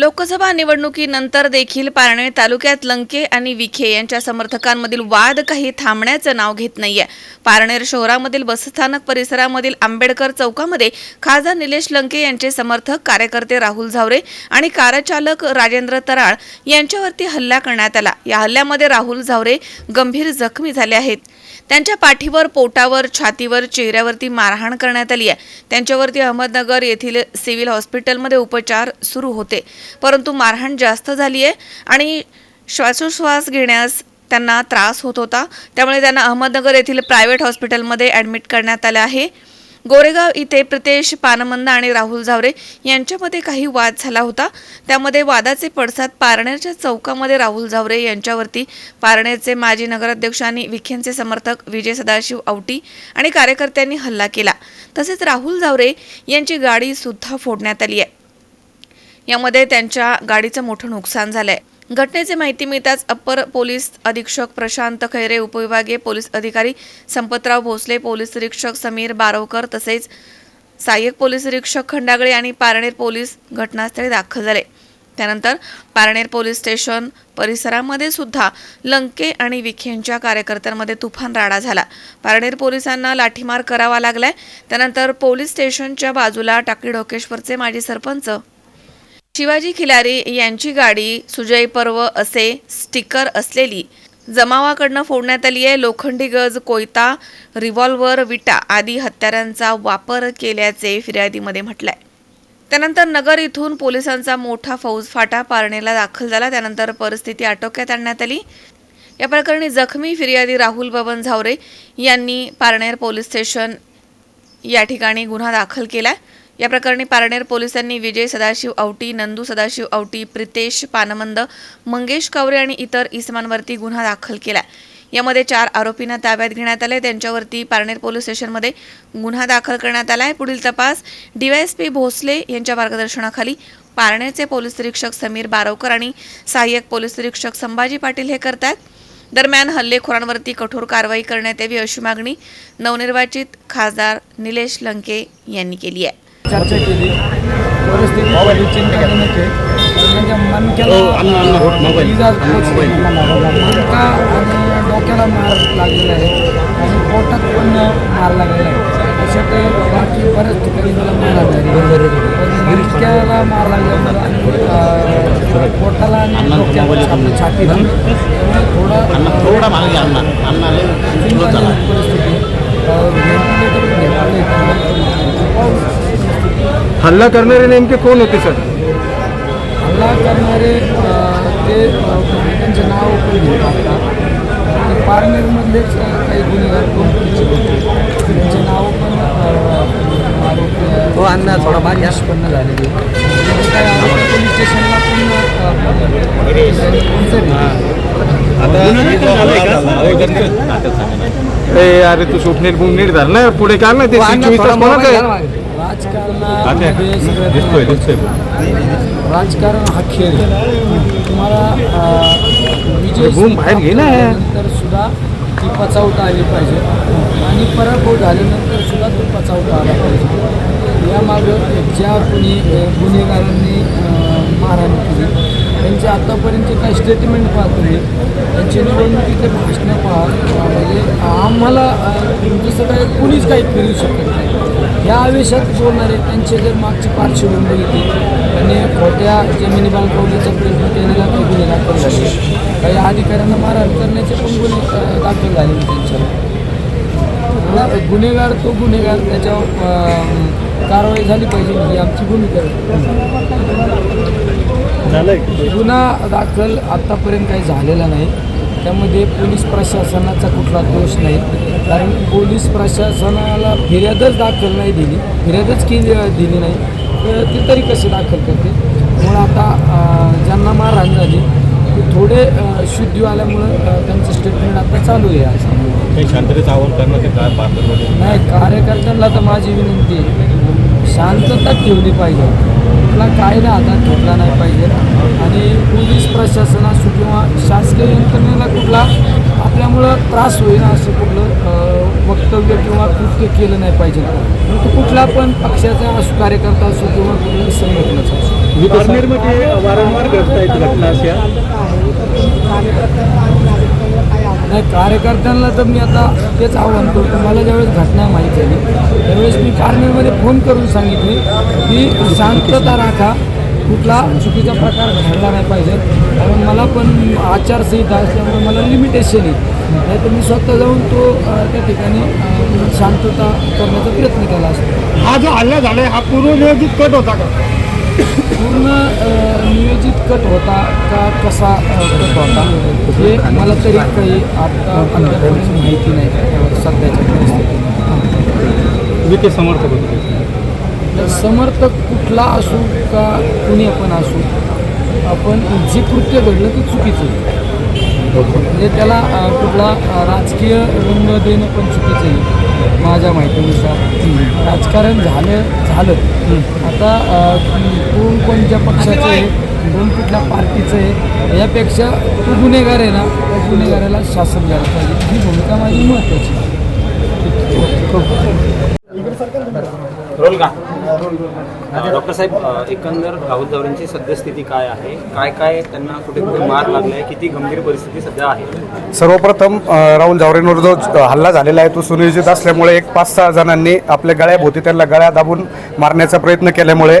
लोकसभा निवडणुकीनंतर देखील पारणे तालुक्यात लंके आणि विखे यांच्या समर्थकांमधील वाद काही थांबण्याचं नाव घेत नाहीये. पारनेर शहरामधील बसस्थानक परिसरामधील आंबेडकर चौकामध्ये खासदार निलेश लंके यांचे समर्थक कार्यकर्ते राहुल झावरे आणि कारचालक राजेंद्र तराळ यांच्यावरती हल्ला करण्यात आला. या हल्ल्यामध्ये राहुल झावरे गंभीर जखमी झाले आहेत. त्यांच्या पाठीवर पोटावर छातीवर चेहऱ्यावरती मारहाण करण्यात आली आहे. त्यांच्यावरती अहमदनगर येथील सिव्हिल हॉस्पिटलमध्ये उपचार सुरू होते. परंतु मारहाण जास्त झाली आहे आणि श्वासोश्वास घेण्यास त्यांना त्रास होत होता. त्यामुळे त्यांना अहमदनगर येथील प्रायव्हेट हॉस्पिटलमध्ये ॲडमिट करण्यात आलं आहे. गोरेगाव इथे प्रितेश पानमंद आणि राहुल झावरे यांच्यामध्ये काही वाद झाला होता. त्यामध्ये वादाचे पडसाद पारनेरच्या चौकामध्ये राहुल झावरे यांच्यावरती. पारनेरचे माजी नगराध्यक्ष आणि विखेंचे समर्थक विजय सदाशिव आवटी आणि कार्यकर्त्यांनी हल्ला केला. तसेच राहुल झावरे यांची गाडी सुद्धा फोडण्यात आली आहे. यामध्ये त्यांच्या गाडीचं मोठं नुकसान झालंय. घटनेची माहिती मिळताच अप्पर पोलीस अधीक्षक प्रशांत खैरे उपविभागीय पोलीस अधिकारी संपतराव भोसले पोलीस निरीक्षक समीर बारवकर तसेच सहाय्यक पोलीस निरीक्षक खंडागळे आणि पारनेर पोलीस घटनास्थळी दाखल झाले. त्यानंतर पारनेर पोलीस स्टेशन परिसरामध्ये सुद्धा लंके आणि विखेंच्या कार्यकर्त्यांमध्ये तुफान राडा झाला. पारनेर पोलिसांना लाठीमार करावा लागलाय. त्यानंतर पोलीस स्टेशनच्या बाजूला टाकळी ढोकेश्वरचे माजी सरपंच शिवाजी खिलारी यांची गाडी सुजय पर्व असे स्टिकर असलेली जमावाकडनं फोडण्यात आली आहे. लोखंडी गज कोयता रिव्हॉल्वर विटा आदी हत्यारांचा वापर केल्याचे फिर्यादीमध्ये म्हटलंय. त्यानंतर नगर इथून पोलिसांचा मोठा फौजफाटा पारणेला दाखल झाला. त्यानंतर परिस्थिती आटोक्यात आणण्यात आली. या प्रकरणी जखमी फिर्यादी राहुल बबन झावरे यांनी पारनेर पोलीस स्टेशन या ठिकाणी गुन्हा दाखल केलाय. या प्रकरणी पारनेर पोलिसांनी विजय सदाशिव औटी नंदू सदाशिव आवटी प्रितेश पानमंद मंगेश कावरे आणि इतर इसमांवरती गुन्हा दाखल केला यामध्ये चार आरोपींना ताब्यात घेण्यात आले त्यांच्यावरती पारनेर पोलीस स्टेशनमध्ये गुन्हा दाखल करण्यात आला आहे पुढील तपास डीवायएसपी भोसले यांच्या मार्गदर्शनाखाली पारनेरचे पोलीस निरीक्षक समीर बारवकर आणि सहाय्यक पोलीस निरीक्षक संभाजी पाटील हे करतात दरम्यान हल्लेखोरांवरती कठोर कारवाई करण्यात यावी अशी मागणी नवनिर्वाचित खासदार निलेश लंके यांनी केली आहे. चर्चा केली. परिस्थिती थोडी चिंताजनक आहे त्यांच्या मनक्याला इजा पोचली. मनका आणि डोक्याला मार लागलेला आहे. आणि पोटात पण मार लागलेला आहे. त्यासाठी बाकी बऱ्याच ठिकाणी मला मार लागला आहे. मनक्याला मार लागल्यामुळे आणि अं, पोटाला आणि डोक्याला आपल्या छातीला त्यामुळे थोडं थोडा मागे झाला चिंताजनक परिस्थिती. हल्ला करणारे नेमके कोण होते सर? हल्ला करणारे ते त्यांचे नाव पण ते पारनेरमधलेच काही गुन्हेगार त्यांचे नाव पण हो अण्णा थोडा भाग निष्पन्न झालेले. काय पोलीस स्टेशनला पण अरे तू स्वप्नील बुमनीर धर ना पुढे काढ ना ते चोवीस तास कोणाचं आहे? राजकारणामध्ये सगळ्यात राजकारण हा खेळ. तुम्हाला विजय भूम बाहेर ना. नंतर सुद्धा ती पचावता आली पाहिजे. आणि पराभव झाल्यानंतर सुद्धा तो पचावता आला पाहिजे. यामागं ज्या कोणी गुन्हेगारांनी मारहाण केली त्यांचे आतापर्यंत काही स्टेटमेंट पाहतो मी त्यांचे निवडणुकीचे भाषणं पहा म्हणजे आम्हाला जसं काय कुणीच काही फिरू शकत नाही. या आवेशात बोलणारे त्यांचे जर मागची पार्श्वभूमी बघितली त्यांनी खोट्या जमिनी बांधवण्याचा प्रयत्न केलेला काही गुन्हे दाखल झाले काही अधिकाऱ्यांना मारहाण करण्याचे पण गुन्हे दाखल झालेले त्यांच्यावर. गुन्हेगार तो गुन्हेगार त्याच्यावर कारवाई झाली पाहिजे ही आमची भूमिका गुन्हा दाखल आत्तापर्यंत काही झालेला नाही. त्यामध्ये पोलीस प्रशासनाचा कुठला दोष नाही. कारण पोलीस प्रशासनाला फिर्यादच दाखल नाही दिली. फिर्यादच केली दिली नाही. तर ते तरी कसे दाखल करते त्यामुळे आता ज्यांना मारहाण झाली ते थोडे शुद्धी आल्यामुळं त्यांचं स्टेटमेंट आता चालू आहे असं शांततेचं आव्हान येत काय नाही कार्यकर्त्यांना तर माझी विनंती आहे. शांतता ठेवली पाहिजे. कुठला कायदा हातात घेतला नाही पाहिजे. आणि पोलीस प्रशासन असो किंवा शासकीय यंत्रणेला कुठला आपल्यामुळं त्रास होईल असं कुठलं वक्तव्य किंवा कृत्य केलं नाही पाहिजे. तो कुठला पण पक्षाचा असो कार्यकर्ता असो किंवा कुठल्याही संघटनेचा असो. वारंवार घडत आहेत घटना अशा. नाही कार्यकर्त्यांना तर मी आता तेच आव्हान करतो. मला ज्यावेळेस घटना माहीत झाली त्यावेळेस मी कार्नेलमध्ये फोन करून सांगितले की शांतता राखा कुठला चुकीचा प्रकार घडला नाही पाहिजे. कारण मला पण आचारसंहिता असल्यामुळे मला लिमिटेशन आहे. नाही तर मी स्वतः जाऊन तो त्या ठिकाणी शांतता करण्याचा प्रयत्न केला असतो. हा जो हल्ला झालाय हा पूर्वनियोजित कट होता का? पूर्ण कट होता का कसा कट होता हे मला तरी काही आता अद्यापर्यंत माहिती नाही सध्याच्या परिस्थितीत विखे समर्थक होते. समर्थक कुठला असू का कुणी पण असू आपण जे कृत्य घडलं ते चुकीचं आहे म्हणजे त्याला कुठला राजकीय रंग देणं पण चुकीचं आहे. माझ्या माहितीनुसार. राजकारण झालं झालं. आता कोण कोणत्या पक्षाचं आहे कोण कुठल्या पार्टीचं आहे. यापेक्षा तो गुन्हेगार आहे ना त्या गुन्हेगाराला शासन द्यायला पाहिजे. ही भूमिका माझी महत्त्वाची आहे. रोल का? डॉक्टर साहेब एकंदर राहुल जावरेंची सद्यस्थिती काय आहे? काय काय त्यांना कुठे कुठे मार लागलाय? किती गंभीर परिस्थिती सध्या आहे? सर्वप्रथम राहुल जावरेंवर जो हल्ला झालेला आहे तो सुनियोजित असल्यामुळे एक पाच सहा जणांनी आपल्या गळ्याभोवती त्यांना गळ्या दाबून मारण्याचा प्रयत्न केल्यामुळे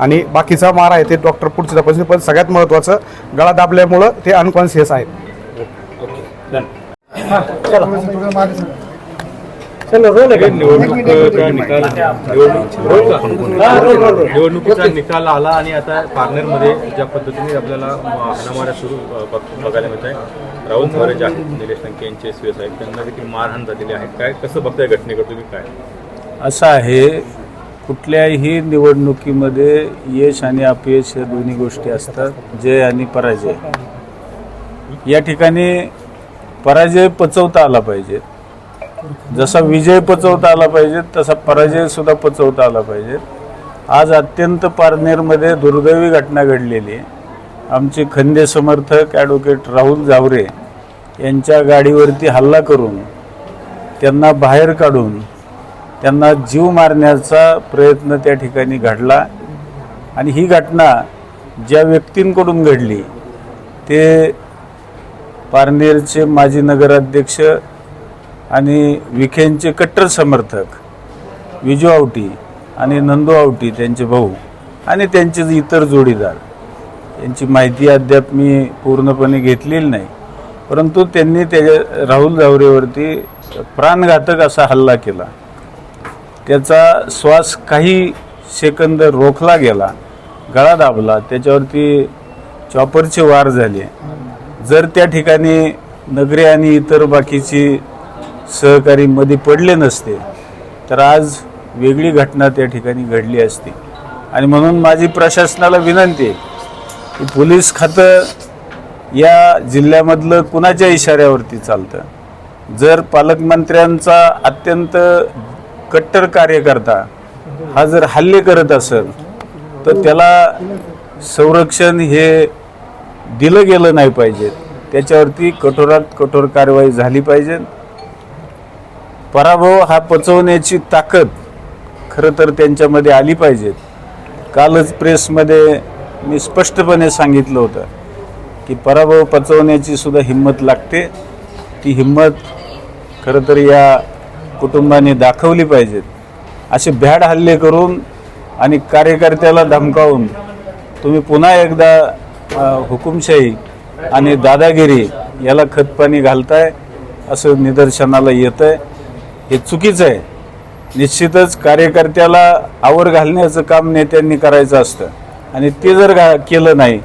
आणि बाकीचा मार आहे ते डॉक्टर पुढची तपासणी पण सगळ्यात महत्त्वाचं गळा दाबल्यामुळं ते अनकॉन्शियस आहेत. निवडणुकीचा निकाल? निवडणुकीचा निकाल आला आणि आता पार्लरमध्ये ज्या पद्धतीने आपल्याला हाणामाऱ्या सुरू बघायला मिळत आहे. राहुल खरे जे आहेत निलेश लंके यांचे एस आहेत त्यांना देखील मारहाण झालेली आहे. काय कसं बघताय घटनेकडे तुम्ही? काय? असं आहे कुठल्याही निवडणुकीमध्ये यश आणि अपयश या दोन्ही गोष्टी असतात जय आणि पराजय. या ठिकाणी पराजय पचवता आला पाहिजे. जसा विजय पचवता आला पाहिजे तसा पराजय सुद्धा पचवता आला पाहिजे. आज अत्यंत पारनेरमध्ये दुर्दैवी घटना घडलेली आहे. आमचे खंदे समर्थक ॲडव्होकेट राहुल जावरे यांच्या गाडीवरती हल्ला करून त्यांना बाहेर काढून त्यांना जीव मारण्याचा प्रयत्न त्या ठिकाणी घडला. आणि ही घटना ज्या व्यक्तींकडून घडली ते पारनेरचे माजी नगराध्यक्ष आणि विखेंचे कट्टर समर्थक विजू आवटी आणि नंदू आवटी त्यांचे भाऊ आणि त्यांचे इतर जोडीदार. यांची माहिती अद्याप मी पूर्णपणे घेतलेली नाही. परंतु त्यांनी त्याच्या राहुल जावरेवरती प्राणघातक असा हल्ला केला. त्याचा श्वास काही सेकंद रोखला गेला गळा दाबला त्याच्यावरती चॉपरचे वार झाले. जर त्या ठिकाणी नगरे आणि इतर बाकीची सहकारी मध्ये पडले नसते तर आज वेगळी घटना त्या ठिकाणी घडली असती. आणि म्हणून माझी प्रशासनाला विनंती आहे की पोलीस खातं या जिल्ह्यामधलं कुणाच्या इशाऱ्यावरती चालतं? जर पालकमंत्र्यांचा अत्यंत कट्टर कार्यकर्ता हा जर हल्ले करत असेल तर त्याला संरक्षण हे दिलं गेलं नाही पाहिजे. त्याच्यावरती कठोरात कठोर कारवाई झाली पाहिजे. पराभव हा पचवण्याची ताकद खरं तर त्यांच्यामध्ये आली पाहिजे. कालच प्रेसमध्ये मी स्पष्टपणे सांगितलं होतं की पराभव पचवण्याची सुद्धा हिंमत लागते. ती हिंमत खरं तर या कुटुंबाने दाखवली पाहिजेत. असे भ्याड हल्ले करून आणि कार्यकर्त्याला धमकावून तुम्ही पुन्हा एकदा हुकुमशाही आणि दादागिरी याला खतपाणी घालताय असं निदर्शनाला येतं आहे हे चुकीचं आहे. निश्चितच कार्यकर्त्याला आवर घालण्याचं काम नेत्यांनी करायचं असतं. आणि ते जर घा केलं नाही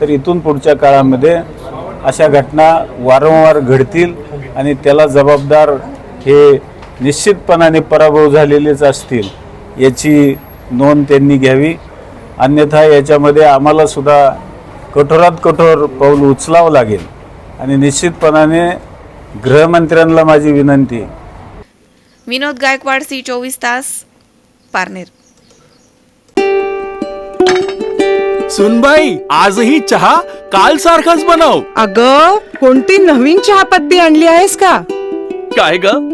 तर इथून पुढच्या काळामध्ये अशा घटना वारंवार घडतील आणि त्याला जबाबदार हे निश्चितपणाने पराभव झालेलेच असतील याची नोंद त्यांनी घ्यावी. अन्यथा याच्यामध्ये आम्हाला सुद्धा कठोरात कठोर पाऊल उचलावं लागेल. आणि निश्चितपणाने गृहमंत्र्यांना माझी विनंती. विनोद गायकवाड सी चोवीस तास पारनेर. सुनबाई आजही चहा काल सारखाच बनव. अग कोणती नवीन चहापत्ती आणली आहेस का? काय ग?